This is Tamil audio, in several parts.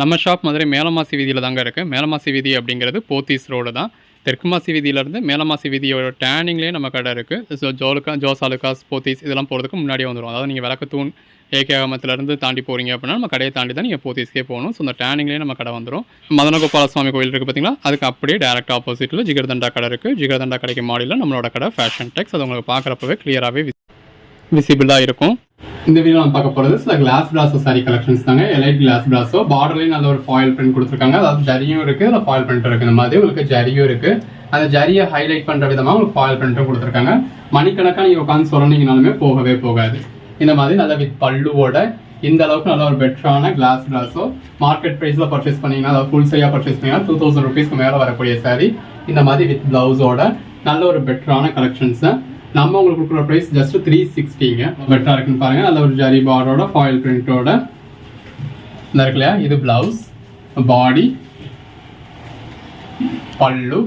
நம்ம ஷாப் மதுரை மேலமாசி வீதியில் தாங்க இருக்குது மேலமாசி வீதி அப்படிங்கிறது போத்தீஸ் ரோடு தான். தெற்கு மாசி வீதியிலேருந்து மேலமாசி வீதியோட டேனிங்லேயே நம்ம கடை இருக்குது ஸோ ஜோலுக்கா ஜோஸ் அலுக்காஸ் போத்தீஸ் இதெல்லாம் போகிறதுக்கு முன்னாடியே வந்துடும் அதாவது நீங்கள் விளக்கத்தூண் ஏகே அகமத்துலேருந்து தாண்டி போகிறீங்க அப்படின்னா நம்ம கடையை தாண்டி தான் நீங்கள் போத்தீஸ்க்கே போகணும். ஸோ அந்த டேனிங்லேயே நம்ம கடை வந்துடும் மதனகோபால சுவாமி கோயில் இருக்குது பார்த்தீங்களா அதுக்கு அப்படியே டேரக்ட் ஆப்போசிட்டில் ஜிகர்தண்டா கடை இருக்குது ஜிகர்தண்டா கடைக்கு மாடியில் நம்மளோட கடை ஃபேஷன் டெக்ஸ் அது உங்களுக்கு பார்க்குறப்பவே கிளியராகவே விசிபிளாக இருக்கும். இந்த வீடியோ நம்ம பார்க்க போகிறது சில கிளாஸ் பிராஸோ சாரி கலெக்ஷன்ஸ் தாங்க. எலைட் கிளாஸ் பிராஸோ பார்டர்லேயும் நல்ல ஒரு ஃபாயில் பிரிண்ட் கொடுத்துருக்காங்க. அதாவது ஜரியும் இருக்குது அதில் ஃபாயில் பிரிண்ட் இருக்குது இந்த மாதிரி உங்களுக்கு ஜரியும் இருக்குது அந்த ஜரியை ஹைலைட் பண்ணுற விதமாக உங்களுக்கு ஃபாயில் பிரிண்ட்டும் கொடுத்துருக்காங்க. மணிக்கணக்காக நீங்கள் உட்காந்து சொன்னீங்கனாலுமே போகவே போகாது. இந்த மாதிரி நல்ல வித் பல்லுவோட இந்த அளவுக்கு நல்ல ஒரு பெட்டரான கிளாஸ் கிளாஸோ மார்க்கெட் ப்ரைஸில் பர்ச்சேஸ் பண்ணிங்கன்னா அதாவது ஃபுல் சரியாக பர்ச்சேஸ் பண்ணீங்கன்னா டூ தௌசண்ட் ருபீஸ்க்கு மேலே வரக்கூடிய சாரி இந்த மாதிரி வித் ப்ளவுஸோட நல்ல ஒரு பெட்டரான கலெக்ஷன்ஸை நம்ம உங்களுக்கு கொடுக்குற ப்ரைஸ் ஜஸ்ட் த்ரீ சிக்ஸ்டிங்க பெட்டராக இருக்குன்னு பாருங்க. நல்ல ஒரு ஜரி பார்டரோட ஃபாயில் பிரிண்டோட இந்த இருக்கு இல்லையா? இது பிளவுஸ் பாடி பல்லு.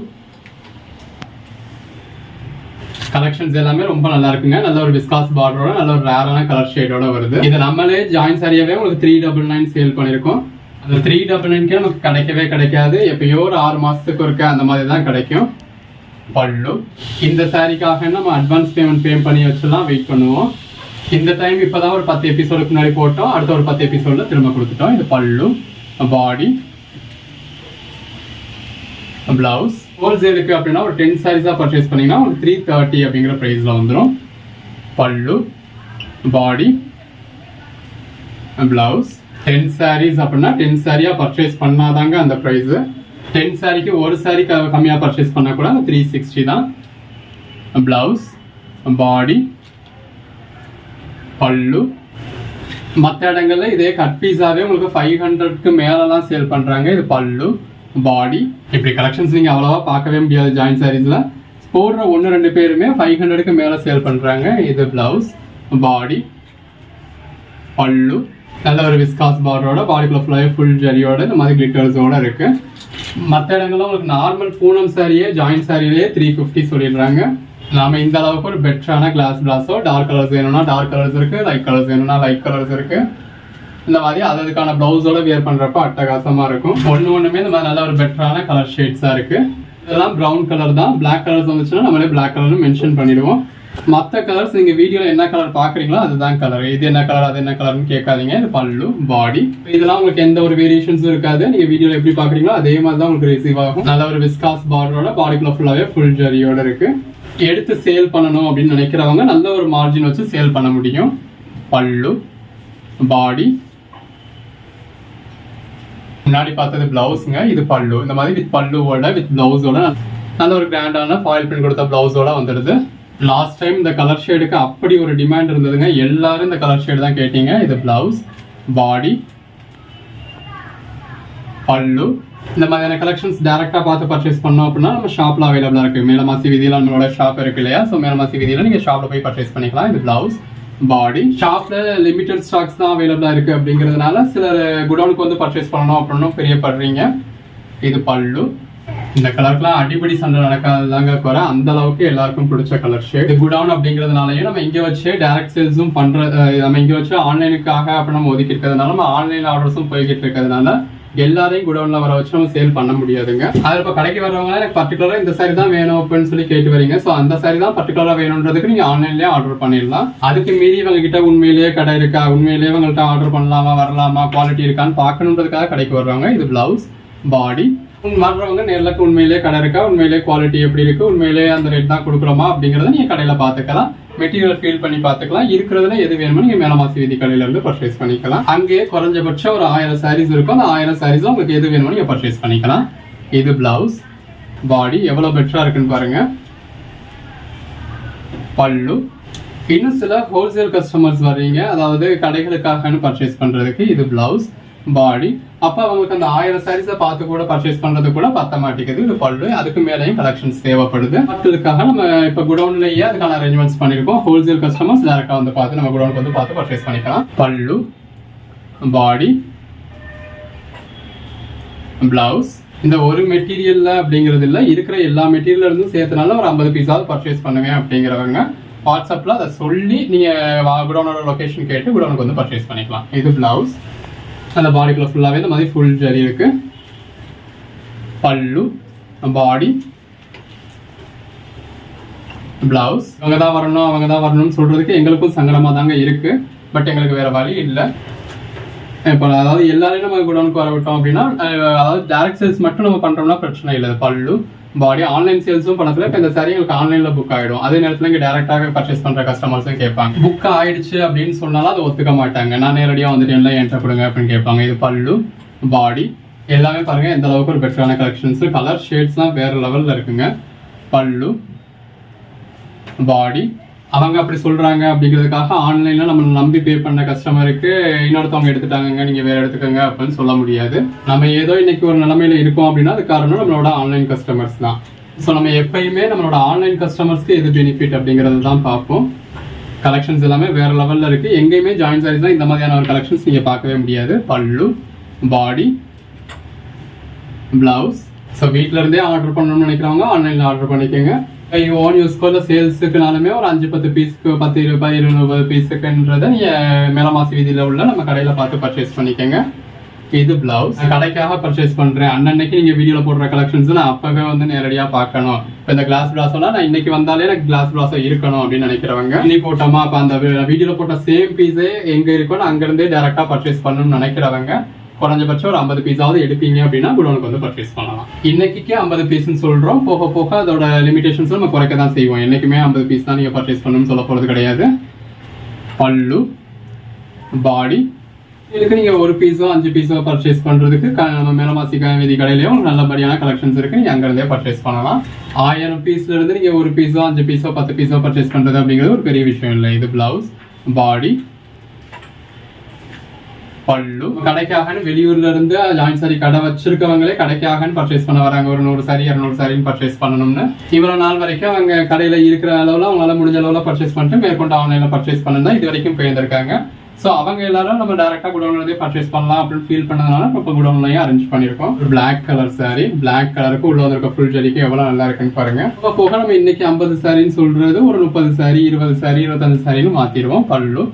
கலெக்ஷன்ஸ் எல்லாமே ரொம்ப நல்லா இருக்குங்க. நல்ல ஒரு விஸ்காஸ் பார்டரோட நல்ல ஒரு ரேரான கலர் ஷேடோட வருது. இது நம்மளே ஜாயின் சாரியாவே உங்களுக்கு த்ரீ டபுள் நைன் சேல் பண்ணியிருக்கோம் அந்த த்ரீ டபுள் நைன்க்கே நமக்கு கிடைக்கவே கிடைக்காது. எப்பயோ ஒரு ஆறு மாசத்துக்கு இருக்க அந்த மாதிரி தான் கிடைக்கும். பல்லு. இந்த சாரிக்காக நம்ம அட்வான்ஸ் பேமெண்ட் பே பண்ணி வச்சுலாம் வெயிட் பண்ணுவோம். இந்த டைம் இப்போதான் ஒரு பத்து எபிசோடுக்கு முன்னாடி போட்டோம். அடுத்த ஒரு பத்து எபிசோடில் திரும்ப கொடுத்துட்டோம். இது பல்லு பாடி பிளவுஸ் ஹோல்சேலுக்கு அப்படின்னா ஒரு டென் சாரீஸாக பர்ச்சேஸ் பண்ணிங்கன்னா ஒரு த்ரீ தேர்ட்டி அப்படிங்கிற ப்ரைஸில் வந்துடும் பல்லு பாடி பிளவுஸ் டென் சாரீஸ் அப்படின்னா டென் சாரியாக பர்ச்சேஸ் பண்ணாதாங்க அந்த ப்ரைஸு டென் சாரிக்கு ஒரு சாரி கம்மியாக பர்ச்சேஸ் பண்ணால் கூட த்ரீ சிக்ஸ்டி தான். Blouse body pallu. மற்ற இடங்களில் இதே கட் பீஸாவே உங்களுக்கு ஃபைவ் ஹண்ட்ரட்க்கு மேலெலாம் சேல் பண்ணுறாங்க இது பல்லு பாடி இப்படி கலெக்ஷன்ஸ் நீங்கள் அவ்வளோவா பார்க்கவே முடியாது ஜாயின் சாரீஸில் போடுற ஒன்று ரெண்டு பேருமே ஃபைவ் ஹண்ட்ரடுக்கு மேலே சேல் பண்ணுறாங்க இது ப்ளவுஸ் பாடி பல்லு நல்ல ஒரு விஸ்காஸ் பார்டரோட பாடிக்குள்ள ஃபுல்லாக ஃபுல் ஜரியோட இந்த மாதிரி கிளிட்டர்ஸோட இருக்கு. மற்ற இடங்களும் உங்களுக்கு நார்மல் பூனம் சாரியே ஜாயின் சாரியிலேயே த்ரீ ஃபிஃப்டி சொல்லிடுறாங்க. நாம இந்த அளவுக்கு ஒரு பெட்டரான கிளாஸ் பிளாஸோ டார்க் கலர்ஸ் வேணும்னா டார்க் கலர்ஸ் இருக்கு லைட் கலர்ஸ் வேணும்னா லைட் கலர்ஸ் இருக்கு. இந்த மாதிரி அது அதுக்கான பிளவுஸோட வியர் பண்றப்ப அட்டகாசமா இருக்கும். ஒன்று ஒண்ணுமே இந்த மாதிரி நல்ல ஒரு பெட்டரான கலர் ஷேட்ஸா இருக்கு. இதெல்லாம் ப்ரௌன் கலர் தான். பிளாக் கலர்ஸ் வந்துச்சுன்னா நம்மளே பிளாக் கலர்னு மென்ஷன் பண்ணிடுவோம். மற்ற கலர்ஸ் நீங்க வீடியோல என்ன கலர் பாக்குறீங்களோ அதுதான் கலர் இது என்ன கலர் அது என்ன கலர்னு கேட்காதீங்க. இது பல்லு பாடி இதெல்லாம் உங்களுக்கு எந்த ஒரு வேரியேஷன்ஸும் இருக்காது. நீங்க வீடியோவில் எப்படி பாக்குறீங்களோ அதே மாதிரி தான் உங்களுக்கு ரிசீவ் ஆகும். நல்ல ஒரு விஸ்காஸ் பார்டரோட பாடிக்குள்ள ஃபுல்லாவே ஃபுல் ஜரியோட இருக்கு. எடுத்து சேல் பண்ணணும் அப்படின்னு நினைக்கிறவங்க நல்ல ஒரு மார்ஜின் வச்சு சேல் பண்ண முடியும். பல்லு பாடி முன்னாடி பார்த்தது பிளவுஸுங்க இது பல்லு. இந்த மாதிரி வித் பல்லுவோட வித் பிளவுஸோட நல்ல ஒரு கிராண்டான ஃபாயில் பிரிண்ட் கொடுத்த பிளவுஸோட வந்துடுது. லாஸ்ட் டைம் இந்த கலர் ஷேடுக்கு அப்படி ஒரு டிமாண்ட் இருந்ததுங்க. எல்லாரும் இந்த கலர் ஷேடு தான் கேட்டீங்க. இது பிளவுஸ் பாடி பல்லு. இந்த மாதிரியான கலெக்ஷன்ஸ் டேரெக்டாக பார்த்து பர்ச்சேஸ் பண்ணோம் அப்படின்னா நம்ம ஷாப்பில் அவைலபிளாக இருக்குது மேலமாசி விதியில் நம்மளோட ஷாப் இருக்கு இல்லையா? ஸோ மேலமாசி விதியில் நீங்கள் ஷாப்பில் போய் பர்ச்சேஸ் பண்ணிக்கலாம். இது பிளவுஸ் பாடி ஷாப்பில் லிமிடெட் ஸ்டாக்ஸ் தான் அவைலபிளாக இருக்குது அப்படிங்கிறதுனால சிலர் குடோனுக்கு வந்து பர்ச்சேஸ் பண்ணணும் அப்படின்னு பிரியப்படுறீங்க. இது பல்லு. இந்த கலருக்குலாம் அடிப்படி சண்டை நடக்காததாங்க குறை. அந்த அளவுக்கு எல்லாருக்கும் பிடிச்ச கலர் ஷேட் குடவுன் அப்படிங்கிறதுனாலயும் நம்ம இங்க வச்சு டைரக்ட் சேல்ஸும் பண்ற நம்ம இங்க வச்சு ஆன்லைனுக்காக அப்படி நம்ம ஒதுக்கி இருக்கிறதுனால நம்ம ஆன்லைன் ஆர்டர்ஸும் போய்கிட்டு இருக்கிறதுனால எல்லாரையும் குடவுன்ல வர வச்சு நம்ம சேல் பண்ண முடியாதுங்க. அது இப்போ கடைக்கு வரவங்க எனக்கு பர்டிகுலரா இந்த சாரி தான் வேணும் அப்படின்னு சொல்லி கேட்டு வரீங்க. ஸோ அந்த சாரி தான் பர்டிகுலரா வேணுன்றதுக்கு நீங்க ஆன்லைன்லயே ஆர்டர் பண்ணிடலாம். அதுக்கு மீறி இவங்க கிட்ட உண்மையிலேயே கடை இருக்கா? உண்மையிலேயே இவங்கள்ட்ட ஆர்டர் பண்ணலாமா வரலாமா? குவாலிட்டி இருக்கான்னு பார்க்கணுன்றதுக்காக கடைக்கு வருவாங்க இது பிளவுஸ் பாடி வர்றவங்க நேரில் உண்மையிலேயே கடை இருக்கா? உண்மையிலேயே குவாலிட்டி எப்படி இருக்கு? உண்மையிலேயே அந்த ரேட் தான் கொடுக்குறோமா? அப்படிங்கறத நீங்க கடையில பாத்துக்கலாம் மெட்டீரியல் ஃபீல் பண்ணி பார்த்துக்கலாம். இருக்கிறதுல எது வேணுமோ நீங்க மேலமாசி வீதி கடையில இருந்து பர்ச்சேஸ் பண்ணிக்கலாம். அங்கேயே குறைஞ்சபட்சம் ஒரு ஆயிரம் சாரீஸ் இருக்கும். அந்த ஆயிரம் சாரீஸ்ல உங்களுக்கு எது வேணுமோ நீங்க பர்ச்சேஸ் பண்ணிக்கலாம். இது பிளவுஸ் பாடி எவ்வளவு பெட்டரா இருக்குன்னு பாருங்க. பல்லு. இன்னும் சில ஹோல்சேல் கஸ்டமர்ஸ் வர்றீங்க. அதாவது கடைகளுக்காகன்னு பர்ச்சேஸ் பண்றதுக்கு இது பிளவுஸ் பாடி அப்ப அவங்களுக்கு அந்த ஆயிரம் சாரீஸை பார்த்து கூட பர்ச்சேஸ் பண்றது கூட பத்த மாட்டேங்குது. இது பல்லு. அதுக்கு மேலேயும் கலெக்ஷன்ஸ் தேவைப்படுது. அதுக்காக நம்ம இப்ப குடோன்லயே அதுக்கான அரேஞ்ச்மெண்ட்ஸ் பண்ணிருக்கோம்? ஹோல்சேல் கஸ்டமர்ஸ் டேரக்டா வந்து பார்த்து நம்ம குடோனுக்கு வந்து பார்த்து பர்ச்சேஸ் பண்ணிக்கலாம். பல்லு பாடி பிளவுஸ் இந்த ஒரு மெட்டீரியல்ல அப்படிங்கிறது இல்ல. இருக்கிற எல்லா மெட்டீரியல் இருந்தும் சேர்த்தனால ஒரு ஐம்பது பீஸாவது பர்ச்சேஸ் பண்ணுவேன் அப்படிங்கிறவங்க வாட்ஸ்அப்ல அதை சொல்லி நீங்க குடோனோட லொகேஷன் கேட்டு குடோனுக்கு வந்து பர்ச்சேஸ் பண்ணிக்கலாம். இது பிளவுஸ் அந்த பாடிக்குள்ள ஃபுல்லாகவே இந்த மாதிரி ஃபுல் ஜரி இருக்குது பல்லு பாடி பிளவுஸ் அவங்க தான் வரணும் அவங்க தான் வரணும்னு சொல்கிறதுக்கு எங்களுக்கும் சங்கடமாக தாங்க இருக்குது பட் எங்களுக்கு வேறு வழி இல்லை. இப்போ அதாவது எல்லாரையும் நம்ம குடோனுக்கு வர விட்டோம் அப்படின்னா அதாவது டேரக்ட் சேல்ஸ் மட்டும் நம்ம பண்ணுறோம்னா பிரச்சனை இல்லை. பல்லு பாடி ஆன்லைன் சேல்ஸும் பண்ணதுல இப்போ இந்த சாரி எங்களுக்கு ஆன்லைன்ல புக் ஆயிடும். அதே நேரத்தில் இங்கே டேரக்டாக பர்ச்சேஸ் பண்ற கஸ்டமர்ஸும் கேட்பாங்க. புக் ஆயிடுச்சு அப்படின்னு சொன்னாலும் அதை ஒத்துக்க மாட்டாங்க. நான் நேரடியாக வந்துட்டேன்ல என்கிட்ட கொடுங்க அப்படின்னு கேட்பாங்க. இது பல்லு பாடி எல்லாமே பாருங்க எந்த அளவுக்கு ஒரு பெட்டரான கலெக்ஷன்ஸ் கலர் ஷேட்ஸ்லாம் வேற லெவல்ல இருக்குங்க. பல்லு பாடி அவங்க அப்படி சொல்றாங்க அப்படிங்கிறதுக்காக ஆன்லைன்ல நம்ம நம்பி பே பண்ண கஸ்டமருக்கு இன்னொருத்தவங்க எடுத்துட்டாங்க நீங்க வேற எடுத்துக்கோங்க அப்படின்னு சொல்ல முடியாது. நம்ம ஏதோ இன்னைக்கு ஒரு நிலைமையில இருக்கோம் அப்படின்னா அது காரணம் நம்மளோட ஆன்லைன் கஸ்டமர்ஸ் தான். ஸோ நம்ம எப்பயுமே நம்மளோட ஆன்லைன் கஸ்டமர்ஸ்க்கு எது பெனிஃபிட் அப்படிங்கறது தான் பார்ப்போம். கலெக்ஷன்ஸ் எல்லாமே வேற லெவல்ல இருக்கு. எங்கேயுமே ஜாயின் சாரீஸ் தான் இந்த மாதிரியான ஒரு கலெக்ஷன்ஸ் நீங்க பார்க்கவே முடியாது. பல்லு பாடி பிளவுஸ் ஸோ வீட்ல இருந்தே ஆர்டர் பண்ணணும்னு நினைக்கிறவங்க ஆன்லைன்ல ஆர்டர் பண்ணிக்கோங்க. ஓன் யூஸ்க்குள்ள சேல்ஸுக்குனாலுமே ஒரு அஞ்சு பத்து பீஸ்க்கு பத்து இருபது இருபது பீஸுக்குன்றதை நீங்கள் மேலமாசி வீதியில் உள்ள நம்ம கடையில் பார்த்து பர்ச்சேஸ் பண்ணிக்கோங்க. இது பிளவுஸ் கடைக்காக பர்ச்சேஸ் பண்ணுறேன் அன்னன்னைக்கு நீங்கள் வீடியோவில் போடுற கலெக்ஷன்ஸ் நான் அப்போவே வந்து நேரடியாக பார்க்கணும். இப்போ இந்த கிளாஸ் பிளாஸோனா நான் இன்னைக்கு வந்தாலே எனக்கு கிளாஸ் பிளாஸோ இருக்கணும் அப்படின்னு நினைக்கிறவங்க. நீ போட்டோமா அப்போ அந்த வீடியோவில் போட்ட சேம் பீஸே எங்கே இருக்கோ நான் அங்கேருந்தே டேரெக்டாக பர்ச்சேஸ் பண்ணணும்னு நினைக்கிறவங்க. குறைஞ்சபட்சம் ஒரு ஐம்பது பீஸாவது எடுப்பீங்க அப்படின்னா குடோனுக்கு வந்து பர்ச்சேஸ் பண்ணலாம். இன்னைக்கு ஐம்பது பீஸ்னு சொல்றோம். போக போக அதோட லிமிடேஷன்ஸ் நம்ம குறைக்க தான் செய்வோம். என்றைக்குமே ஐம்பது பீஸ் தான் நீங்கள் பர்ச்சேஸ் பண்ணணும்னு சொல்ல போகிறது கிடையாது. பல்லு பாடி இதுக்கு நீங்கள் ஒரு பீஸோ அஞ்சு பீஸோ பர்ச்சேஸ் பண்ணுறதுக்கு க- நம்ம மேலமாசி க- வீதி கடையிலேயும் நல்லபடியான கலெக்ஷன்ஸ் இருக்குது நீங்கள் அங்கேருந்தே பர்ச்சேஸ் பண்ணலாம். ஆயிரம் பீஸ்லேருந்து நீங்கள் ஒரு பீஸோ அஞ்சு பீஸோ பத்து பீஸோ பர்ச்சேஸ் பண்ணுறது அப்படிங்கிறது ஒரு பெரிய விஷயம் இல்லை. இது பிளவுஸ் பாடி பல்லு. கடைக்காகன்னு வெளியூர்ல இருந்து ஜாயின் சாரி கடை வச்சிருக்கவங்களே கடைக்காகன்னு பர்ச்சேஸ் பண்ண வராங்க. ஒரு நூறு சாரி இரநூறு சாரின்னு பர்ச்சேஸ் பண்ணணும்னு. இவ்வளவு நாள் வரைக்கும் அவங்க கடையில இருக்கிற அளவுல அவங்களால முடிஞ்ச அளவுல பர்ச்சேஸ் பண்ணிட்டு மேற்கொண்டு ஆன்லைன்ல பர்ச்சேஸ் பண்ணணும் இது வரைக்கும் போயிருந்திருக்காங்க. ஸோ அவங்க எல்லாரும் நம்ம டேரக்டா குடோன்லதே பர்ச்சேஸ் பண்ணலாம் அப்படின்னு ஃபீல் பண்ணதுனால இப்போ குடோன்லயும் அரேஞ்ச் பண்ணியிருக்கோம். பிளாக் கலர் சாரி பிளாக் கலருக்கு உள்ள இருக்க ஃபுல் ஜரிக்கு எவ்வளவு நல்லா இருக்குன்னு பாருங்க. இப்போ போக நம்ம இன்னைக்கு ஐம்பது சாரின்னு சொல்றது ஒரு முப்பது சாரி இருபது சாரி இருபத்தஞ்சு சாரின்னு மாத்திடுவோம். பல்லு.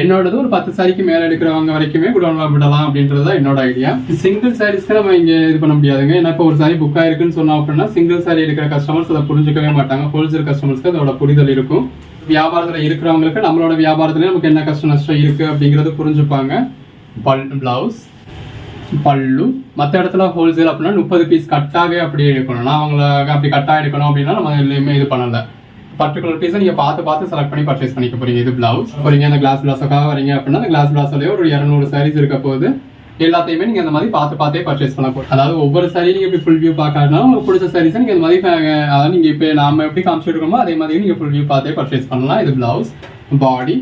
என்னோடது ஒரு பத்து சாரிக்கு மேல எடுக்கிறவங்க வரைக்குமே குடோன்ல விடலாம் அப்படின்றது தான் என்னோட ஐடியா சிங்கிள் சாரீஸ்க்கு நம்ம இங்க இது பண்ண முடியாதுங்க. ஏன்னா இப்போ ஒரு சாரி புக் ஆயிருக்குன்னு சொன்னோம் அப்படின்னா சிங்கிள் சாரி எடுக்கிற கஸ்டமர்ஸ் அதை புரிஞ்சுக்கவே மாட்டாங்க. ஹோல்சேல் கஸ்டமர்ஸ்க்கு அதோட புரிதல் இருக்கும். வியாபாரத்துல இருக்கிறவங்களுக்கு நம்மளோட வியாபாரத்துல நமக்கு என்ன கஷ்டம் நஷ்டம் இருக்கு அப்படிங்கறது புரிஞ்சுப்பாங்க. பல் பிளவுஸ் பல்லு. மற்ற இடத்துல ஹோல்சேல் அப்படின்னா முப்பது பீஸ் கட்டாவே அப்படியே எடுக்கணும். நான் அவங்கள அப்படி கட்டா எடுக்கணும் அப்படின்னா நம்ம எதுலையுமே இது பண்ணல. பர்டிகுலர் பீஸை நீங்க பார்த்து பார்த்து செலக்ட் பண்ணி பர்ச்சேஸ் பண்ணிக்க போறீங்க. இது பிளவுஸ் போறீங்க அந்த கிளாஸ் பிளாஸுக்காக வரீங்க அப்படின்னா அந்த கிளாஸ் பிளாஸ்லயே ஒரு இரநூறு சாரீஸ் இருக்க போகுது. எல்லாத்தையுமே நீங்க அந்த மாதிரி பார்த்து பார்த்தே பர்ச்சேஸ் பண்ண போறோம் அதாவது ஒவ்வொரு சாரி நீங்க இப்படி ஃபுல் வியூ பார்க்காதனால உங்களுக்கு பிடிச்ச சாரீஸ் நீங்க இந்த மாதிரி அதாவது நீங்க இப்போ நாம எப்படி காமிச்சிட்டு இருக்கோமோ அதே மாதிரி நீங்க ஃபுல் வியூ பார்த்தே பர்ச்சேஸ் பண்ணலாம். இது பிளவுஸ் பாடி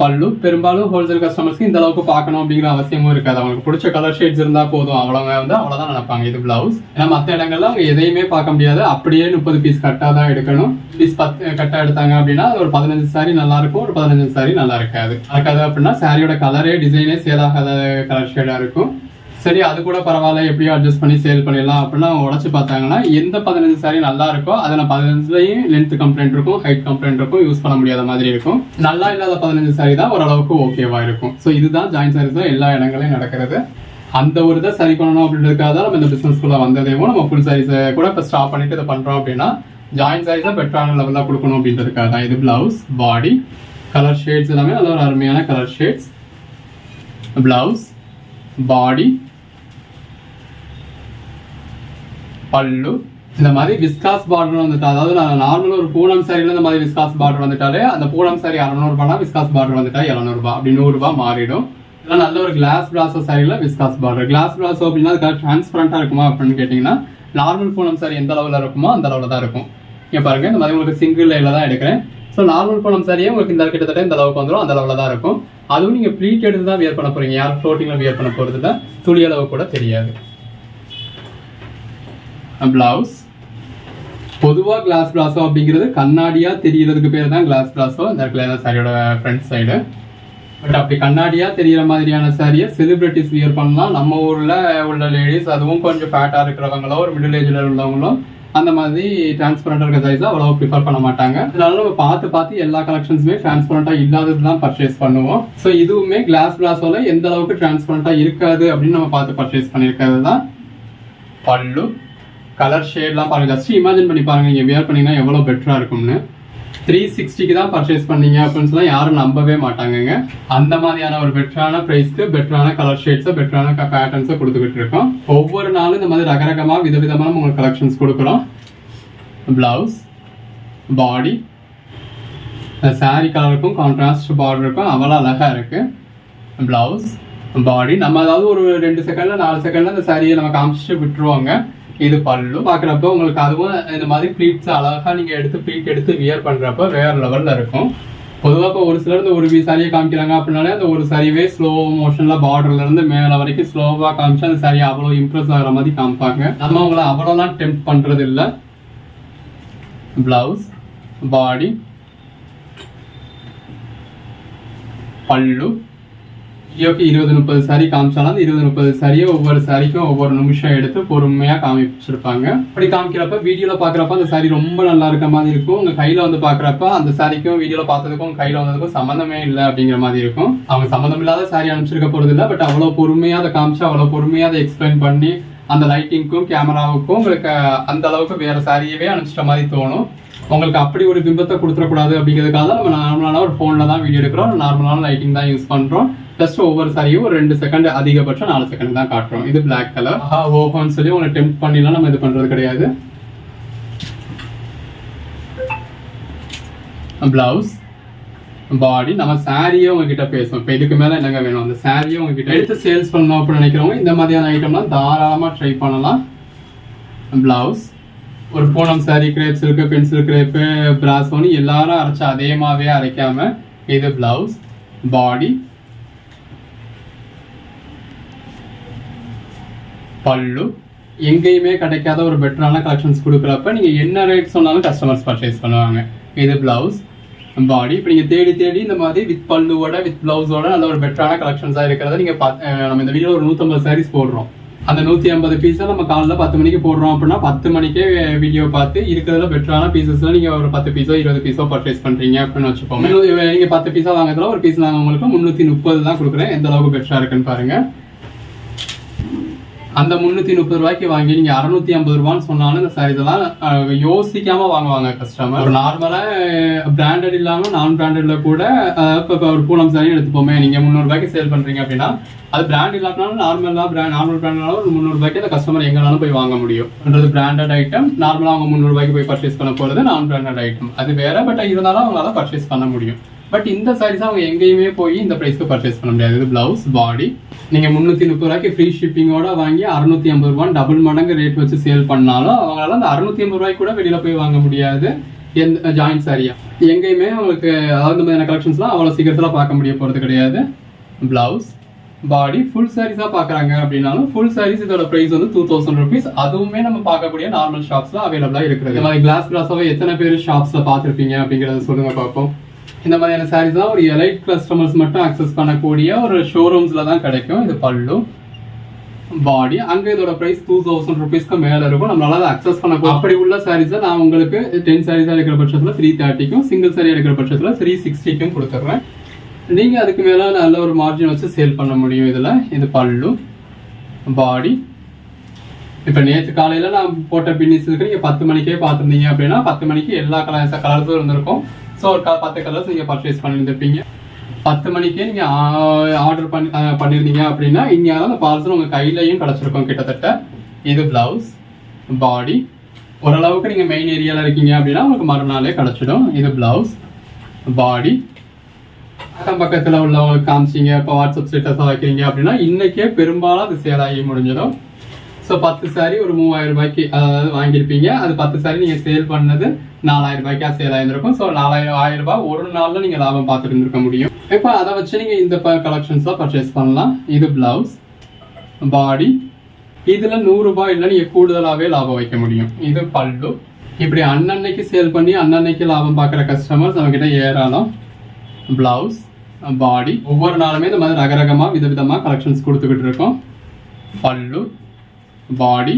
பல்லு. பெரும்பாலும் ஹோல்சேல் கஸ்டமர்ஸ்க்கு இந்த அளவுக்கு பார்க்கணும் அப்படிங்கிற அவசியமும் இருக்காது. அவங்களுக்கு பிடிச்ச கலர் ஷேட்ஸ் இருந்தா போதும். அவ்வளவுங்க வந்து அவ்வளவுதான் நினைப்பாங்க. இது பிளவுஸ் ஏன்னா மற்ற இடங்கள்ல அவங்க எதையுமே பார்க்க முடியாது. அப்படியே முப்பது பீஸ் கட்டா தான் எடுக்கணும். பீஸ் பத்து கட்டா எடுத்தாங்க அப்படின்னா அது ஒரு பதினஞ்சு சாரி நல்லா இருக்கும். ஒரு பதினஞ்சு சாரி நல்லா இருக்காது. இருக்காது அப்படின்னா சாரியோட கலரே டிசைனே சேதாகாத கலர் ஷேடா இருக்கும். சரி அது கூட பரவாயில்ல. எப்படியோ அட்ஜஸ்ட் பண்ணி சேல் பண்ணிடலாம் அப்படின்னா உடச்சு பார்த்தாங்கன்னா எந்த பதினஞ்சு சாரி நல்லா இருக்கோ அதில் பதினஞ்சுலையும் லென்த் கம்ப்ளைண்ட் இருக்கும் ஹைட் கம்ப்ளைண்ட் இருக்கும் யூஸ் பண்ண முடியாத மாதிரி இருக்கும். நல்லா இல்லாத பதினஞ்சு சாரி தான் ஓரளவுக்கு ஓகேவா இருக்கும். ஸோ இதுதான் ஜாயின் சாரீஸ் தான் எல்லா இடங்களையும் நடக்கிறது. அந்த ஒரு இதை சரி பண்ணணும் அப்படின்றதுக்காக தான் நம்ம இந்த பிசினஸ்குள்ள வந்ததையும் நம்ம ஃபுல் சாரீஸை கூட இப்போ ஸ்டாப் பண்ணிட்டு இதை பண்ணுறோம் அப்படின்னா ஜாயின் சாரீஸை பெட்டரான லெவலில் கொடுக்கணும் அப்படின்றதுக்காக தான். இது பிளவுஸ் பாடி கலர் ஷேட்ஸ் எல்லாமே நல்ல ஒரு அருமையான கலர் ஷேட்ஸ் பிளவுஸ் பாடி பல்லு. இந்த மாதிரி விஸ்காஸ் பார்டர் வந்துட்டு அதாவது நான் நார்மலாக ஒரு பூனம் சாரியில் இந்த மாதிரி விஸ்காஸ் பார்டர் வந்துட்டாலே அந்த பூனம் சாரி அறநூறுபானா விஸ்காஸ் பார்டர் வந்துட்டா எழுநூறுபா அப்படி நூறுரூபா மாறிடும். இதெல்லாம் நல்ல ஒரு கிளாஸ் பிளாசோ சாரியில் விஸ்காஸ் பார்டர் கிளாஸ் பிளாசோ அப்படின்னா அதுக்காக டிரான்ஸ்பரண்டா இருக்குமா அப்படின்னு கேட்டிங்கன்னா நார்மல் பூனம் சாரி எந்த அளவில் இருக்குமோ அந்த அளவில் தான் இருக்கும். இங்கே பாருங்க இந்த மாதிரி உங்களுக்கு சிங்கிள் லைனில் தான் எடுக்கிறேன். ஸோ நார்மல் பூனம் சாரியே உங்களுக்கு இந்த கிட்டத்தட்ட இந்த அளவுக்கு வந்துடும் அந்த அளவில் தான் இருக்கும். அதுவும் நீங்கள் ப்ளீட் எடுத்து தான் வியர் பண்ண போகிறீங்க யாரும் ஃப்ளோட்டிங்கில் வியர் பண்ண போகிறது தான் துளி அளவு கூட தெரியாது. பிளவுஸ் பொதுவாக கிளாஸ் பிளாசோ அப்படிங்கிறது கண்ணாடியாக தெரியறதுக்கு பேர் தான் கிளாஸ் பிளாசோ இந்த இடத்துல சாரியோட ஃப்ரண்ட் சைடு பட் அப்படி கண்ணாடியாக தெரிகிற மாதிரியான சாரியை செலிபிரிட்டிஸ் வியர் பண்ணலாம். நம்ம ஊரில் உள்ள லேடிஸ் அதுவும் கொஞ்சம் ஃபேட்டாக இருக்கிறவங்களோ ஒரு மிடில் ஏஜில் உள்ளவங்களோ அந்த மாதிரி டிரான்ஸ்பரண்டாக இருக்க சைஸ் அவ்வளோ ப்ரிஃபர் பண்ண மாட்டாங்க. அதனால நம்ம பார்த்து பார்த்து எல்லா கலெக்ஷன்ஸுமே டிரான்ஸ்பரண்டா இல்லாதது தான் பர்ச்சேஸ் பண்ணுவோம். ஸோ இதுவுமே கிளாஸ் பிளாஸோவில் எந்த அளவுக்கு டிரான்ஸ்பரண்டா இருக்காது அப்படின்னு நம்ம பார்த்து பர்ச்சேஸ் பண்ணியிருக்கிறது தான் பல்லு. கலர் ஷேட்லாம் பாருங்கள் ஜஸ்ட் இமேஜின் பண்ணி பாருங்கள் நீங்கள் வியர் பண்ணீங்கன்னா எவ்வளோ பெட்டராக இருக்கும்னு. த்ரீ சிக்ஸ்டிக்கு தான் பர்ச்சேஸ் பண்ணீங்க அப்படின்னு சொன்னா யாரும் நம்பவே மாட்டாங்கங்க. அந்த மாதிரியான ஒரு பெட்டரான ப்ரைஸ்க்கு பெட்டரான கலர் ஷேட்ஸை பெட்டரான பேட்டர்ன்ஸை கொடுத்துக்கிட்டு இருக்கோம். ஒவ்வொரு நாளும் இந்த மாதிரி ரகரகமாக விதவிதமான உங்களுக்கு கலெக்ஷன்ஸ் கொடுக்குறோம். பிளவுஸ் பாடி saree கலருக்கும் கான்ட்ராஸ்ட் பார்டருக்கும் அவ்வளோ அழகாக இருக்குது பிளவுஸ் பாடி நம்ம அதாவது ஒரு ரெண்டு செகண்டில் நாலு செகண்டில் அந்த சாரியை நம்ம காமிச்சிட்டு விட்டுருவாங்க. இது பல்லு பார்க்குறப்ப உங்களுக்கு அதுவும் இந்த மாதிரி ப்ளீட்ஸ் அழகாக நீங்கள் எடுத்து ப்ளீட் எடுத்து வியர் பண்ணுறப்ப வேறு லெவலில் இருக்கும். பொதுவாக இப்போ ஒரு சிலர் இந்த ஒரு சாரியை காமிக்கிறாங்க அப்படின்னாலே அந்த ஒரு சாரியே ஸ்லோ மோஷனில் பார்டர்லேருந்து மேலே வரைக்கும் ஸ்லோவாக காமிச்சு அந்த சாரியை அவ்வளோ இம்ப்ரெஸ் ஆகிற மாதிரி காமிப்பாங்க. நம்ம அவங்கள அவ்வளோலாம் டெம்ப் பண்ணுறது இல்லை ப்ளவுஸ் பாடி பல்லு ஓகே இருபது முப்பது சாரி காமிச்சாலும் அந்த இருபது முப்பது சாரியை ஒவ்வொரு சாரிக்கும் ஒவ்வொரு நிமிஷம் எடுத்து பொறுமையாக காமிச்சிருப்பாங்க. அப்படி காமிக்கிறப்ப வீடியோவில் பார்க்குறப்ப அந்த சாரி ரொம்ப நல்லா இருக்க மாதிரி இருக்கும். உங்கள் கையில் வந்து பார்க்குறப்ப அந்த சாரிக்கும் வீடியோவில் பார்த்ததுக்கும் கையில் வந்ததுக்கும் சம்மந்தமே இல்லை அப்படிங்கிற மாதிரி இருக்கும். அவங்க சம்மந்தம் இல்லாத சாரி அனுப்பிச்சிருக்க போகிறது இல்லை. பட் அவ்வளோ பொறுமையாக அதை காமிச்சு அவ்வளோ பொறுமையாக அதை எக்ஸ்பிளைன் பண்ணி அந்த லைட்டிங்க்கும் கேமராவுக்கும் உங்களுக்கு அந்த அளவுக்கு வேறு சாரியவே அனுப்பிச்சிட்ட மாதிரி தோணும். உங்களுக்கு அப்படி ஒரு பிம்பத்தை கொடுத்துடக்கூடாது அப்படிங்கிறதுக்காக தான் நம்ம நார்மலான ஒரு ஃபோனில் தான் வீடியோ எடுக்கிறோம். நார்மலான லைட்டிங் தான் யூஸ் பண்ணுறோம் ஜஸ்ட் ஒவ்வொரு சாரியும் ஒரு ரெண்டு செகண்ட் அதிகபட்சம் நாலு செகண்ட் தான் காட்டுறோம். இது பிளாக் கலர் ஓஹோன்னு சொல்லி உங்களை டெம்ப் பண்ணிலாம் நம்ம இது பண்ணுறது கிடையாது. பிளவுஸ் பாடி நம்ம சாரியே உங்ககிட்ட பேசுவோம். இப்போ இதுக்கு மேல என்னங்க வேணும்? அந்த சாரியே உங்ககிட்ட எடுத்து சேல்ஸ் பண்ணணும் அப்படின்னு நினைக்கிறவங்க இந்த மாதிரியான ஐட்டம்லாம் தாராளமா ட்ரை பண்ணலாம். பிளவுஸ் ஒரு பூனம் சாரி கிரேப்ஸ் இருக்கு பென்சில் கிரேப்பு பிராசோனி எல்லாரும் அரைச்ச அதே மாதிரியே அரைக்காம இது பிளவுஸ் பாடி பல்லு. எங்கேயுமே கிடைக்காத ஒரு பெட்டரான கலெக்ஷன்ஸ் கொடுக்குறப்ப நீங்கள் என்ன ரேட் சொன்னாலும் கஸ்டமர்ஸ் பர்ச்சேஸ் பண்ணுவாங்க. இது பிளவுஸ் பாடி இப்போ நீங்கள் தேடி தேடி இந்த மாதிரி வித் பல்லுவோட வித் பிளவுஸோட நல்ல ஒரு பெட்டரான கலெக்ஷன்ஸாக இருக்கிறத நீங்கள் பாத்- நம்ம இந்த வீடியோ ஒரு நூற்றம்பது சாரீஸ் போடுறோம். அந்த நூற்றி ஐம்பது பீஸை நம்ம காலைல பத்து மணிக்கு போடுறோம் அப்படின்னா பத்து மணிக்கே வீடியோ பார்த்து இருக்கிறதுல பெட்டரான பீசஸில் நீங்கள் ஒரு பத்து பீஸோ இருபது பீஸோ பர்ச்சேஸ் பண்ணுறீங்க அப்படின்னு வச்சுப்போம் நீங்கள் பத்து பீஸாக வாங்குறதுல ஒரு பீஸ் நாங்கள் உங்களுக்கு முந்நூற்றி முப்பது தான் கொடுக்குறேன். எந்த அளவுக்கு பெட்டராக இருக்குன்னு பாருங்கள் அந்த முந்நூற்றி முப்பது ரூபாய்க்கு வாங்கி நீங்கள் அறநூற்றி ஐம்பது ரூபான்னு சொன்னாலும் இந்த சாரீஸ் எல்லாம் யோசிக்காமல் வாங்குவாங்க கஸ்டமர் ஒரு நார்மலாக பிராண்டட் இல்லாமல் நான் பிராண்டடில் கூட இப்போ இப்போ ஒரு பூனம் சாரி எடுத்துப்போமே நீங்கள் முந்நூறுபாய்க்கு சேல் பண்ணுறீங்க அப்படின்னா அது பிராண்ட் இல்லாட்டினாலும் நார்மலாக பிராண்ட் நார்மல் பிராண்டாலும் ஒரு முந்நூறுபாய்க்கு அந்த கஸ்டமர் எங்கனாலும் போய் வாங்க முடியும்ன்றது பிராண்டட் ஐட்டம் நார்மலாக அவங்க முந்நூறுபாய்க்கு போய் பர்ச்சேஸ் பண்ண போகிறது நான் பிராண்டட் ஐட்டம் அது வேற பட் இருந்தாலும் அவங்களால பர்ச்சேஸ் பண்ண முடியும். பட் இந்த சாரீஸ் அவங்க எங்கேயுமே போய் இந்த ப்ரைஸ்க்கு பர்ச்சேஸ் பண்ண முடியாது. இது பிளவுஸ் பாடி நீங்க முந்நூற்றி முப்பது ரூபாய்க்கு ஃப்ரீ ஷிப்பிங்கோட வாங்கி அறுநூத்தி ஐம்பது ரூபாய் டபுள் மடங்கு ரேட் வச்சு சேல் பண்ணாலும் அவங்களால அந்த அறுநூத்தி ஐம்பது ரூபாய்க்கு கூட வெளியில போய் வாங்க முடியாது. எந்த ஜாயிண்ட் சாரியா எங்கேயுமே அவங்களுக்கு அதாவது இந்த மாதிரியான கலெக்ஷன்ஸ்லாம் அவ்வளோ சீக்கிரத்தில் பார்க்க முடிய போறது கிடையாது. பிளவுஸ் பாடி ஃபுல் சாரீஸா பாக்குறாங்க அப்படின்னாலும் ஃபுல் சாரீஸ் இதோட பிரைஸ் வந்து டூ தௌசண்ட் ருபீஸ் அதுவுமே நம்ம பார்க்கக்கூடிய நார்மல் ஷாப்ஸ்ல அவைலபிளா இருக்கிறது. இந்த மாதிரி கிளாஸ் கிளாஸாவே எத்தனை பேர் ஷாப்ஸ்ல பார்த்துருப்பீங்க அப்படிங்கறத சொல்லுங்க பார்ப்போம் இந்த மாதிரியான சாரீஸ் தான் ஒரு எலைட் கஸ்டமர்ஸ் மட்டும் அக்சஸ் பண்ணக்கூடிய ஒரு ஷோரூம்ஸில் தான் கிடைக்கும். இது பல்லு பாடி அங்கே இதோட ப்ரைஸ் டூ தௌசண்ட் ருபீஸ்க்கு மேலே இருக்கும். நம்மளால அதை அக்சஸ் பண்ண அப்படி உள்ள சாரீஸை நான் உங்களுக்கு டென் சாரீஸாக எடுக்கிற பட்சத்தில் த்ரீ தேர்ட்டிக்கும் சிங்கிள் சாரி எடுக்கிற பட்சத்தில் த்ரீ சிக்ஸ்டிக்கும் கொடுத்துட்றேன் நீங்கள் அதுக்கு மேலே நல்ல ஒரு மார்ஜின் வச்சு சேல் பண்ண முடியும் இதில். இது பல்லு பாடி இப்போ நேற்று காலையில் நான் போட்ட பின்னிஸ் இருக்கு நீங்கள் பத்து மணிக்கே பார்த்துருந்தீங்க அப்படின்னா பத்து மணிக்கு எல்லா கலர் கலர்ஸும் இருந்திருக்கும். ஸோ ஒரு க- பத்து கலர்ஸ் நீங்கள் பர்ச்சேஸ் பண்ணியிருந்துருப்பீங்க பத்து மணிக்கே நீங்கள் ஆர்டர் பண்ணி பண்ணியிருந்தீங்க அப்படின்னா இனியாவது அந்த பார்சல் உங்கள் கையிலையும் கிடச்சிருக்கும் கிட்டத்தட்ட. இது பிளவுஸ் பாடி ஓரளவுக்கு நீங்கள் மெயின் ஏரியாவில் இருக்கீங்க அப்படின்னா உங்களுக்கு மறுநாளே கிடச்சிடும். இது பிளவுஸ் பாடி அக்கம் பக்கத்தில் உள்ளவங்களுக்கு காமிச்சீங்க இப்போ வாட்ஸ்அப் ஸ்டேட்டஸாக வைக்கிறீங்க அப்படின்னா இன்றைக்கே பெரும்பாலும் அது சேல் ஆகி முடிஞ்சிடும். ஸோ பத்து சாரி ஒரு மூவாயிரம் ரூபாய்க்கு அதாவது வாங்கியிருப்பீங்க. அது பத்து சாரி நீங்கள் சேல் பண்ணது நாலாயிரம் ரூபாய்க்கா சேல் ஆயிருந்திருக்கும். ஸோ நாலாயிரம் ஆயிரம் ரூபாய் ஒரு நாளில் நீங்கள் லாபம் பார்த்துட்டு இருந்திருக்க முடியும். இப்போ அதை வச்சு நீங்கள் இந்த கலெக்ஷன்ஸ்லாம் பர்ச்சேஸ் பண்ணலாம். இது பிளவுஸ் பாடி இதில் நூறுரூபா இல்லை நீங்கள் கூடுதலாகவே லாபம் வைக்க முடியும். இது பல்லு. இப்படி அன்னன்னைக்கு சேல் பண்ணி அன்னன்னைக்கு லாபம் பார்க்குற கஸ்டமர்ஸ் நம்மக்கிட்ட ஏராளம். பிளவுஸ் பாடி ஒவ்வொரு நாளுமே இந்த மாதிரி ரகரகமாக விதவிதமாக கலெக்ஷன்ஸ் கொடுத்துக்கிட்டு இருக்கோம். பல்லு. பாடி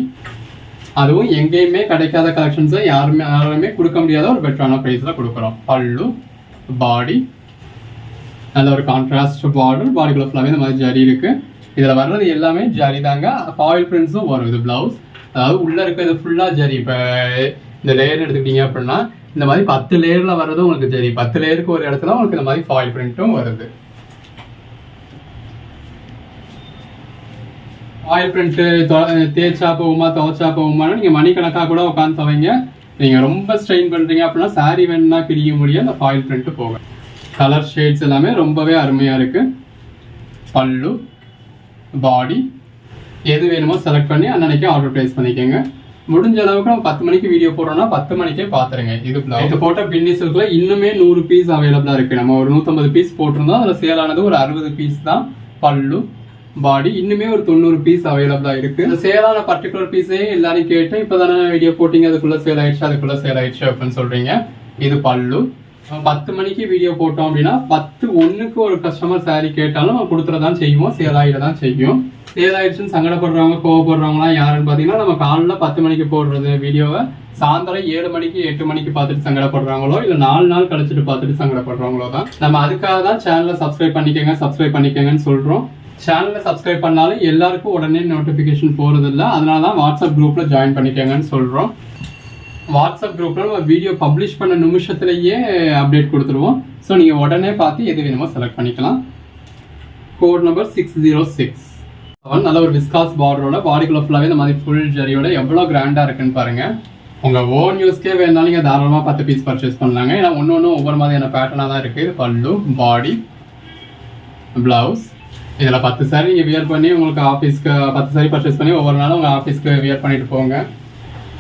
அதுவும் எங்கேயுமே கிடைக்காத கலெக்ஷன்ஸை யாருமே யாருமே கொடுக்க முடியாத ஒரு பெட்டரான ப்ரைஸில் கொடுக்குறோம். பல்லு பாடி நல்ல ஒரு கான்ட்ராஸ்ட் பார்டர் பாடிக்குள்ள ஃபுல்லாகவே இந்த மாதிரி ஜரி இருக்குது இதில் வர்றது எல்லாமே ஜரி தாங்க. ஃபாயில் பிரிண்ட்ஸும் வரும். இது பிளவுஸ் அதாவது உள்ளே இருக்கிறது ஃபுல்லாக ஜரி இப்போ இந்த லேயர் எடுத்துக்கிட்டீங்க அப்படின்னா இந்த மாதிரி பத்து லேயரில் வர்றது உங்களுக்கு ஜரி பத்து லேயருக்கு ஒரு இடத்துல உங்களுக்கு இந்த மாதிரி ஃபாயில் பிரிண்ட்டும் வருது. ஆயில் பிரிண்ட்டு தேய்ச்சா போகுமா துவைச்சா போகுமான்னு நீங்கள் மணிக்கணக்காக கூட உட்காந்து துவைங்க. நீங்கள் ரொம்ப ஸ்ட்ரெயின் பண்ணுறீங்க அப்படின்னா சாரி வேணும்னா பிரிக்க முடியும் அந்த ஃபாயில் பிரிண்ட்டு போகும் கலர் ஷேட்ஸ் எல்லாமே ரொம்பவே அருமையாக இருக்குது பல்லு பாடி எது வேணுமோ செலக்ட் பண்ணி அன்னன்னைக்கு ஆர்டர் ப்ளேஸ் பண்ணிக்கோங்க. முடிஞ்ச அளவுக்கு நம்ம பத்து மணிக்கு வீடியோ போடுறோம்னா பத்து மணிக்கே பார்த்துருங்க இது இது போட்ட பின்னி சில்க்ல இன்னுமே நூறு பீஸ் அவைலபிளாக இருக்குது நம்ம ஒரு நூற்றம்பது பீஸ் போட்டிருந்தோம். அதில் சேல் ஆனது ஒரு அறுபது பீஸ் தான். பல்லு பாடி இன்னுமே ஒரு தொண்ணூறு பீஸ் அவைலபிளா இருக்கு. இந்த சேலான பர்டிகுலர் பீஸே எல்லாரும் கேட்டு இப்பதானே வீடியோ போட்டீங்க அதுக்குள்ள சேல் ஆயிடுச்சு அதுக்குள்ள சேல் ஆயிடுச்சு அப்படின்னு சொல்றீங்க. இது பல்லு. பத்து மணிக்கு வீடியோ போட்டோம் அப்படின்னா பத்து ஒண்ணுக்கு ஒரு கஸ்டமர் சாரி கேட்டாலும் நம்ம கொடுத்துறதான் செய்வோம் சேல் ஆகிட தான் செய்யும். சேல் ஆயிடுச்சுன்னு சங்கடப்படுறவங்க கோவப்படுறவங்களாம் யாருன்னு பாத்தீங்கன்னா நம்ம காலைல பத்து மணிக்கு போடுறது வீடியோவை சாயந்தரம் ஏழு மணிக்கு எட்டு மணிக்கு பார்த்துட்டு சங்கடப்படுறாங்களோ இல்ல நாலு நாள் கழிச்சுட்டு பார்த்துட்டு சங்கடப்படுறவங்களோ தான். நம்ம அதுக்காக தான் சேனலை சப்ஸ்கிரைப் பண்ணிக்கோங்க சப்ஸ்கிரைப் பண்ணிக்கோங்கன்னு சொல்றோம். சேனலை சப்ஸ்கிரைப் பண்ணாலும் எல்லாருக்கும் உடனே நோட்டிஃபிகேஷன் போகிறது இல்லை அதனால தான் வாட்ஸ்அப் குரூப்பில் ஜாயின் பண்ணிக்கோங்கன்னு சொல்கிறோம் வாட்ஸ்அப் குரூப்பில் நம்ம வீடியோ பப்ளிஷ் பண்ண நிமிஷத்துலேயே அப்டேட் கொடுத்துருவோம். ஸோ நீங்கள் உடனே பார்த்து எது வேணுமோ செலக்ட் பண்ணிக்கலாம். Code number six zero six நல்ல ஒரு விஸ்காஸ் பார்டரோட பாடிக்குள்ள ஃபுல்லாகவே இந்த மாதிரி ஃபுல் ஜரியோட எவ்வளோ கிராண்டாக இருக்குன்னு பாருங்கள் உங்கள் ஓன் யூஸ்க்கே வேணாலும் நீங்கள் தாராளமாக பத்து பீஸ் பர்ச்சேஸ் பண்ணலாங்க. ஏன்னா ஒன்று ஒன்று ஒவ்வொரு மாதிரியான பேட்டர்னாக தான் இருக்குது பல்லு பாடி ப்ளவுஸ் இதில் பத்து சாரி நீங்கள் வியர் பண்ணி உங்களுக்கு ஆஃபீஸ்க்கு பத்து சாரி பர்ச்சேஸ் பண்ணி ஒவ்வொரு நாளும் உங்கள் ஆஃபீஸ்க்கு வியர் பண்ணிட்டு போங்க.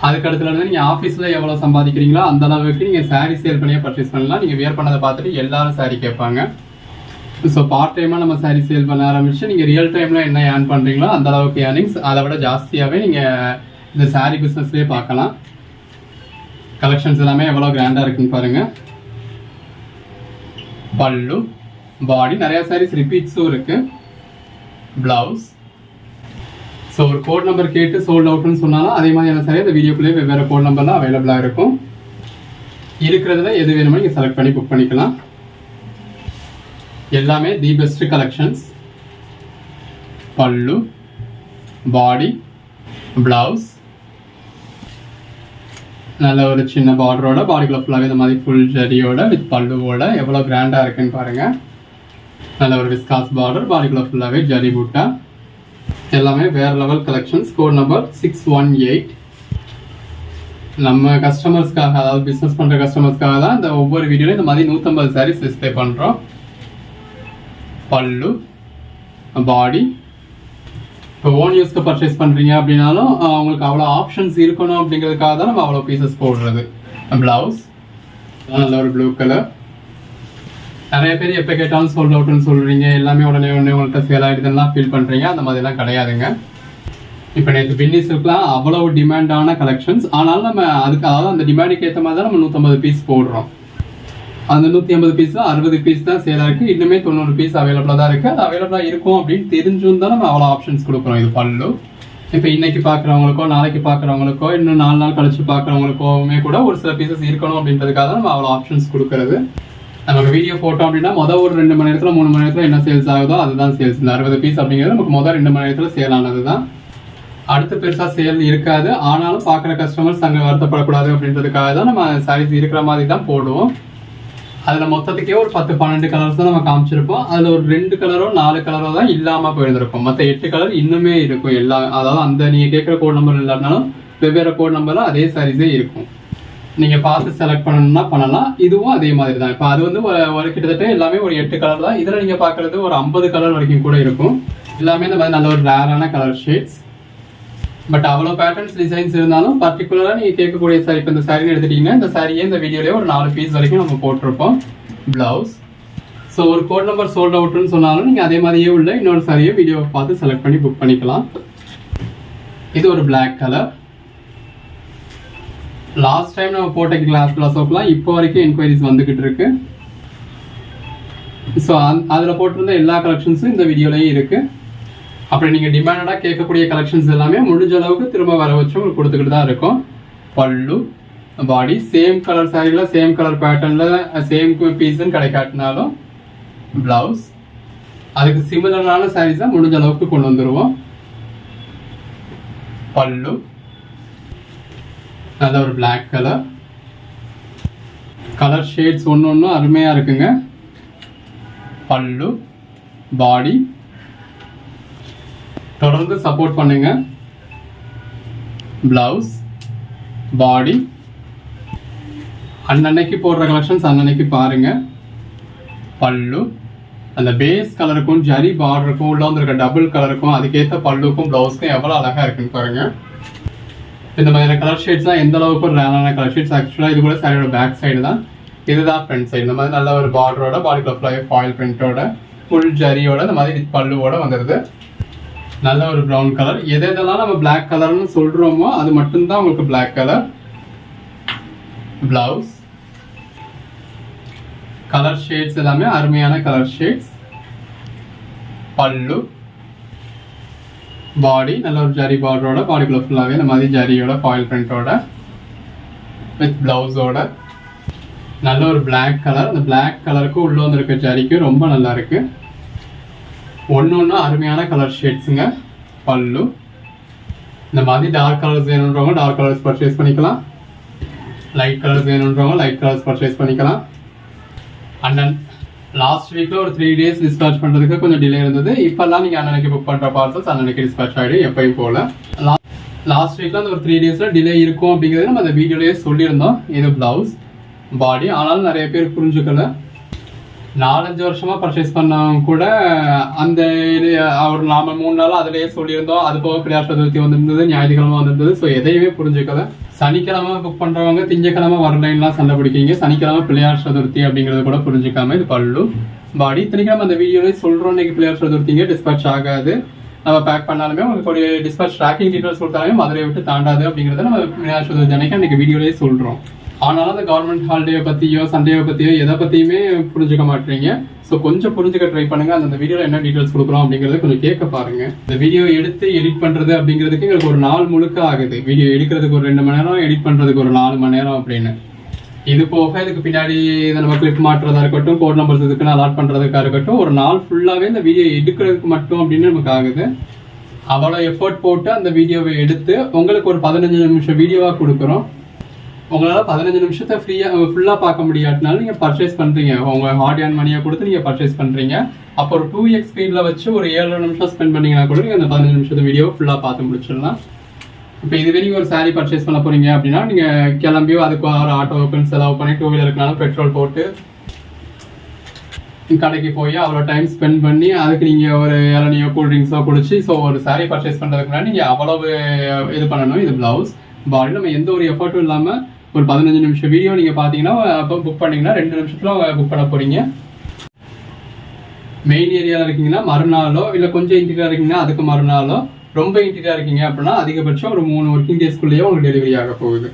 அதுக்கு இருந்து நீங்கள் ஆஃபீஸில் எவ்வளோ சம்பாதிக்கிறீங்களோ அந்த அளவுக்கு நீங்கள் சாரி சேல் பண்ணியே பர்ச்சேஸ் பண்ணலாம். நீங்கள் வியர் பண்ணதை பார்த்துட்டு எல்லாரும் சாரி கேட்பாங்க. ஸோ பார்ட் டைமாக நம்ம சாரி சேல் பண்ண ஆரம்பிச்சு நீங்கள் ரியல் டைமில் என்ன ஏர்ன் பண்ணுறீங்களோ அந்த அளவுக்கு ஏர்னிங்ஸ் அதை விட ஜாஸ்தியாகவே நீங்கள் இந்த சாரி பிஸ்னஸ்லேயே பார்க்கலாம். கலெக்ஷன்ஸ் எல்லாமே எவ்வளோ கிராண்டாக இருக்குன்னு பாருங்கள் பல்லு பாடி நிறையா சாரீஸ் ரிப்பீட்ஸும் இருக்குது பிளவுஸ் ஸோ ஒரு கோட் நம்பர் கேட்டு சோல்ட் அவுட்னு சொன்னாலும் அதே மாதிரியான சரி அந்த வீடியோக்குள்ளேயே வெவ்வேறு கோட் நம்பர்லாம் அவைலபிளாக இருக்கும். இருக்கிறதுல எது வேணுமோ நீங்கள் செலக்ட் பண்ணி புக் பண்ணிக்கலாம். எல்லாமே தி பெஸ்ட் கலெக்ஷன்ஸ் பல்லு பாடி பிளவுஸ் நல்ல ஒரு சின்ன பார்டரோட பாடிக்குள்ள ஃபுல்லாகவே இந்த மாதிரி ஃபுல் ஜரியோட வித் பல்லுவோட எவ்வளோ கிராண்டாக இருக்குன்னு பாருங்கள் நல்ல ஒரு விஸ்காஸ் பார்டர் பாடிக்குள்ள ஃபுல்லாகவே ஜரி பூட்டா எல்லாமே வேறு level collections code number six one eight நம்ம கஸ்டமர்ஸ்க்காக அதாவது பிஸ்னஸ் பண்ணுற கஸ்டமர்ஸ்க்காக தான் இந்த ஒவ்வொரு வீடியோலையும் இந்த மாதிரி நூற்றம்பது சாரீஸ் டிஸ்பிளே பண்ணுறோம் பல்லு பாடி இப்போ ஓன் யூஸ்க்கு பர்ச்சேஸ் பண்ணுறீங்க அப்படின்னாலும் அவங்களுக்கு உங்களுக்கு அவ்வளோ ஆப்ஷன்ஸ் இருக்கணும் அப்படிங்கிறதுக்காக தான் நம்ம அவ்வளோ பீசஸ் போடுறது. ப்ளவுஸ் நல்ல ஒரு ப்ளூ கலர் நிறைய பேர் எப்போ கேட்டாலும் சோல்ட் அவுட்னு சொல்கிறீங்க எல்லாமே உடனே உடனே உங்கள்கிட்ட சேல் ஆகிடுதுலாம் ஃபீல் பண்ணுறீங்க அந்த மாதிரிலாம் கிடையாதுங்க. இப்போ நேற்று பின்னி சில்க்லாம் அவ்வளவு டிமாண்டான கலெக்ஷன்ஸ் ஆனாலும் நம்ம அதுக்கு அதாவது அந்த டிமாண்டுக்கு ஏற்ற மாதிரி தான் நம்ம நூற்றம்பது பீஸ் போடுறோம். அந்த நூற்றி ஐம்பது பீஸ் தான் அறுபது பீஸ் தான் சேலாக இருக்குது இன்னுமே தொண்ணூறு பீஸ் அவைலபிளாக தான் இருக்குது அது அவைலபிளாக இருக்கும் அப்படின்னு தெரிஞ்சும் தான் நம்ம அவ்வளோ ஆப்ஷன்ஸ் கொடுக்குறோம். இது பல்லு. இப்போ இன்னைக்கு பார்க்குறவங்களுக்கோ நாளைக்கு பார்க்குறவங்களுக்கோ இன்னும் நாலு நாள் கழிச்சு பார்க்குறவங்களுக்கோமே கூட ஒரு சில பீசஸ் இருக்கணும் அப்படின்றதுக்காக தான் நம்ம அவ்வளோ ஆப்ஷன்ஸ் கொடுக்குறது. நமக்கு வீடியோ போட்டோம் அப்படின்னா மொதல் ஒரு ரெண்டு மணி நேரத்தில் மூணு மணி நேரத்தில் என்ன சேல்ஸ் ஆகுதோ அதுதான் சேல்ஸ் இந்த அறுபது பீஸ் அப்படிங்கிறது நமக்கு மொதல் ரெண்டு மணி நேரத்தில் சேல் ஆனது தான் அடுத்து பெருசாக சேல் இருக்காது. ஆனாலும் பார்க்குற கஸ்டமர்ஸ் அங்கே வருத்தப்படக்கூடாது அப்படின்றதுக்காக தான் நம்ம சாரீஸ் இருக்கிற மாதிரி தான் போடுவோம். அதில் மொத்தத்துக்கே ஒரு பத்து பன்னெண்டு கலர்ஸ் தான் நம்ம காமிச்சிருப்போம். அதில் ஒரு ரெண்டு கலரோ நாலு கலரோ தான் இல்லாமல் போயிருந்திருக்கும். மற்ற எட்டு கலர் இன்னுமே இருக்கும். எல்லா அதாவது அந்த நீங்கள் கேட்குற கோட் நம்பர் இல்லாட்டினாலும் வெவ்வேறு கோட் நம்பரில் அதே சாரீஸே இருக்கும். நீங்கள் பார்த்து செலக்ட் பண்ணணும்னா பண்ணலாம். இதுவும் அதே மாதிரி தான். இப்போ அது வந்து ஒரு ஒரு கிட்டத்தட்ட எல்லாமே ஒரு எட்டு கலர் தான். இதில் நீங்கள் பார்க்குறது ஒரு ஐம்பது கலர் வரைக்கும் கூட இருக்கும். எல்லாமே இந்த மாதிரி நல்ல ஒரு ரேரான கலர் ஷேட்ஸ் பட் அவ்வளோ பேட்டர்ன்ஸ் டிசைன்ஸ் இருந்தாலும் பர்டிகுலராக நீங்கள் கேட்கக்கூடிய சாரி இப்போ இந்த சாரின்னு எடுத்துட்டீங்கன்னா இந்த சாரியே இந்த வீடியோலேயே ஒரு நாலு பீஸ் வரைக்கும் நம்ம போட்டிருப்போம். ப்ளவுஸ் ஸோ ஒரு கோட் நம்பர் சோல்ட் அவுட்னு சொன்னாலும் நீங்கள் அதே மாதிரியே உள்ள இன்னொரு சாரியை வீடியோவை பார்த்து செலக்ட் பண்ணி புக் பண்ணிக்கலாம். இது ஒரு பிளாக் கலர் லாஸ்ட் டைம் நம்ம போட்ட கிளாஸ் பிளாஸோக்கெலாம் இப்போ வரைக்கும் என்கொயரிஸ் வந்துக்கிட்டு இருக்கு. ஸோ அந் அதில் போட்டிருந்த எல்லா கலெக்ஷன்ஸும் இந்த வீடியோலையும் இருக்குது அப்படி நீங்கள் டிமாண்டடாக கேட்கக்கூடிய கலெக்ஷன்ஸ் எல்லாமே முடிஞ்ச அளவுக்கு திரும்ப வர வச்சு உங்களுக்கு கொடுத்துக்கிட்டு தான் இருக்கும். பல்லு பாடி சேம் கலர் சாரியில் சேம் கலர் பேட்டர்னில் சேம் பீஸ்ன்னு கிடைக்காட்டினாலும் ப்ளவுஸ் அதுக்கு சிமிலரான சாரீஸாக முடிஞ்ச அளவுக்கு கொண்டு வந்துடுவோம் பல்லு அது ஒரு பிளாக் கலர் கலர் ஷேட்ஸ் ஒன்று ஒன்றும் அருமையாக இருக்குங்க. பல்லு பாடி தொடர்ந்து சப்போர்ட் பண்ணுங்க. பிளவுஸ் பாடி அன்னன்னைக்கு போடுற கலெக்ஷன்ஸ் அன்னன்னைக்கு பாருங்க. பல்லு அந்த பேஸ் கலருக்கும் ஜரி பார்டருக்கும் உள்ள வந்துருக்க டபுள் கலருக்கும் அதுக்கேற்ற பல்லுக்கும் ப்ளவுஸ்க்கும் எவ்வளோ அழகாக இருக்குன்னு பாருங்கள் இந்த மாதிரியான கலர் ஷேட்ஸ்லாம் எந்த அளவுக்கு ஒரு ரேரான கலர் ஷேட்ஸ் ஆக்சுவலாக இது கூட சாரியோட பேக் சைடு தான். இதுதான் ஃப்ரண்ட் சைடு இந்த மாதிரி நல்ல ஒரு பார்டரோட பாடி ஃபுல்லாகவே ஃபாயில் பிரிண்டோட ஃபுல் ஜரியோட இந்த மாதிரி பல்லுவோட வந்துடுது நல்ல ஒரு ப்ரௌன் கலர் எது எதெல்லாம் நம்ம பிளாக் கலர்னு சொல்றோமோ அது மட்டும்தான் உங்களுக்கு black colour blouse colour shades எல்லாமே அருமையான கலர் ஷேட்ஸ் பல்லு பாடி நல்ல ஒரு ஜரி பார்டரோட பாடிக்குள்ள ஃபுல்லாகவே இந்த மாதிரி ஜரியோட ஃபாயில் பிரிண்டோட வித் பிளவுஸோட நல்ல ஒரு பிளாக் கலர் அந்த பிளாக் கலருக்கு உள்ளே வந்திருக்க ஜரிக்கு ரொம்ப நல்லா இருக்கு. ஒன்று ஒன்று அருமையான கலர் ஷேட்ஸுங்க பல்லு. இந்த மாதிரி டார்க் கலர்ஸ் வேணுன்றவங்க டார்க் கலர்ஸ் பர்ச்சேஸ் பண்ணிக்கலாம். லைட் கலர்ஸ் வேணுன்றவங்க லைட் கலர்ஸ் பர்ச்சேஸ் பண்ணிக்கலாம். அண்ட் லாஸ்ட் வீக்ல ஒரு த்ரீ டேஸ் டிஸ்பேச் பண்றதுக்கு கொஞ்சம் டிலே இருந்தது. இப்பெல்லாம் நீங்க அன்னன்னைக்கு புக் பண்ற பார்சல்ஸ் அன்னன்னைக்கு டிஸ்பேச் ஆயிடும். எப்பயும் போல. லாஸ்ட் வீக்ல அந்த ஒரு த்ரீ டேஸ்ல டிலே இருக்கும் அப்படிங்கிறது நம்ம அந்த வீடியோலயே சொல்லியிருந்தோம். இது பிளவுஸ் பாடி ஆனாலும் நிறைய பேர் புரிஞ்சுக்கல. நாலஞ்சு வருஷமா பர்ச்சேஸ் பண்ணவங்க கூட அந்த இது ஒரு நாம மூணு நாள் அதுலயே சொல்லியிருந்தோம். அது போக பிள்ளையார் சதுர்த்தி வந்திருந்தது ஞாயிற்றுக்கிழமை வந்திருந்தது. ஸோ எதையுமே புரிஞ்சுக்கல. சனிக்கிழமை புக் பண்றவங்க திங்கக்கிழமை வரலைன்னுலாம் சண்டை பிடிக்கீங்க. சனிக்கிழமை பிள்ளையார் சதுர்த்தி அப்படிங்கறது கூட புரிஞ்சுக்காம இது பல்லு. பாடி நம்ம அந்த வீடியோலேயே சொல்றோம். இன்னைக்கு பிள்ளையார் சதுர்த்திங்க டிஸ்பேச் ஆகாது. நம்ம பேக் பண்ணாலுமே உங்களுக்கு ஒரு டிஸ்பேச் ட்ராக்கிங் டீட்டெயில்ஸ் கொடுத்தாலுமே மதுரையை விட்டு தாண்டாது அப்படிங்கறத நம்ம பிள்ளையார் சதுர்த்தி அன்னைக்கு அன்னைக்கு வீடியோலயே சொல்றோம். ஆனாலும் அந்த கவர்மெண்ட் ஹாலிடே பற்றியோ சண்டேவை பற்றியோ எதை பற்றியுமே புரிஞ்சுக்க மாட்டீங்க. ஸோ கொஞ்சம் புரிஞ்சுக்க ட்ரை பண்ணுங்கள் அந்த வீடியோவில் என்ன டீட்டெயில்ஸ் கொடுக்குறோம் அப்படிங்கிறத கொஞ்சம் கேட்க பாருங்கள் இந்த வீடியோ எடுத்து எடிட் பண்ணுறது அப்படிங்கிறதுக்கு எங்களுக்கு ஒரு நாள் முழுக்க ஆகுது. வீடியோ எடுக்கிறதுக்கு ஒரு ரெண்டு மணி நேரம் எடிட் பண்ணுறதுக்கு ஒரு நாலு மணி நேரம் அப்படின்னு. இது போக இதுக்கு பின்னாடி இதை நம்ம கிளிப் மாட்டுறதா இருக்கட்டும் கோட் நம்பர்ஸ் இதுக்குன்னு அலாட் பண்ணுறதுக்காக இருக்கட்டும் ஒரு நாள் ஃபுல்லாகவே இந்த வீடியோ எடுக்கிறதுக்கு மட்டும் அப்படின்னு நமக்கு ஆகுது. அவ்வளோ எஃபோர்ட் போட்டு அந்த வீடியோவை எடுத்து உங்களுக்கு ஒரு பதினஞ்சு நிமிஷம் வீடியோவாக கொடுக்குறோம். உங்களால் பதினஞ்சு நிமிஷத்தை ஃப்ரீயாக ஃபுல்லாக பார்க்க முடியாட்டினாலும் நீங்கள் பர்ச்சேஸ் பண்ணுறீங்க உங்கள் ஹார்ட் அண்ட் மணியை கொடுத்து நீங்கள் பர்ச்சேஸ் பண்ணுறீங்க அப்போ ஒரு டூ எக்ஸ் ஸ்பீடில் வச்சு ஒரு ஏழு நிமிஷம் ஸ்பெண்ட் பண்ணிங்கன்னா கூட நீங்கள் அந்த பதினஞ்சு நிமிஷத்து வீடியோ ஃபுல்லாக பார்த்து முடிச்சிடலாம். இப்போ இதுவே நீங்கள் ஒரு saree பர்ச்சேஸ் பண்ண போகிறீங்க அப்படின்னா நீங்கள் கிளம்பியோ அதுக்கு ஒரு ஆட்டோ செலவு பண்ணி டூ வீலருக்குனாலும் பெட்ரோல் போட்டு கடைக்கு போய் அவ்வளோ டைம் ஸ்பெண்ட் பண்ணி அதுக்கு நீங்கள் ஒரு இளநியோ கூல் ட்ரிங்க்ஸோ குடிச்சு ஸோ ஒரு சாரீ பர்ச்சேஸ் பண்ணுறதுக்குனா நீங்கள் அவ்வளவு இது பண்ணணும். இது ப்ளவுஸ் பாடி நம்ம எந்த ஒரு எஃபர்ட்டும் இல்லாமல் ஒரு பதினஞ்சு நிமிஷம் வீடியோ நீங்கள் பார்த்தீங்கன்னா அப்போ புக் பண்ணீங்கன்னா ரெண்டு நிமிஷத்தில் புக் பண்ண போகிறீங்க மெயின் ஏரியாவில் இருக்கீங்கன்னா மறுநாளோ இல்லை கொஞ்சம் இன்டீரியர் இருக்கீங்கன்னா அதுக்கு மறுநாளோ ரொம்ப இன்டீரியர் இருக்கீங்க அப்படின்னா அதிகபட்சம் ஒரு மூணு ஒர்க்கிங் டேஸ்க்குள்ளேயே உங்களுக்கு டெலிவரி ஆக போகுது.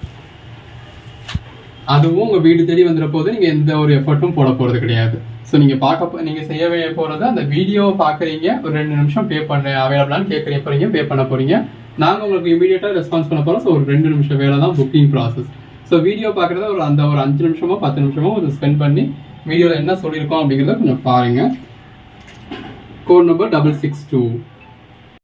அதுவும் உங்கள் வீடு தேடி வந்துற போது நீங்கள் எந்த ஒரு எஃபர்ட்டும் போட போகிறது கிடையாது. ஸோ நீங்கள் பார்க்க போ- நீங்கள் செய்ய போகிறது அந்த வீடியோவை பார்க்குறீங்க ஒரு ரெண்டு நிமிஷம் பே பண்ண அவைலபிளான்னு கேட்குறீங்க போகிறீங்க பே பண்ண போகிறீங்க நாங்கள் உங்களுக்கு இமீடியட்டாக ரெஸ்பான்ஸ் பண்ண போகிறோம் ஸோ ஒரு ரெண்டு நிமிஷம் வேலை தான் புக்கிங் ப்ராசஸ் ஸோ வீடியோ பார்க்குறத ஒரு அந்த ஒரு அஞ்சு நிமிஷமோ பத்து நிமிஷமோ கொஞ்சம் ஸ்பெண்ட் பண்ணி வீடியோவில் என்ன சொல்லியிருக்கோம் அப்படிங்கிறத கொஞ்சம் பாருங்கள் code number double six two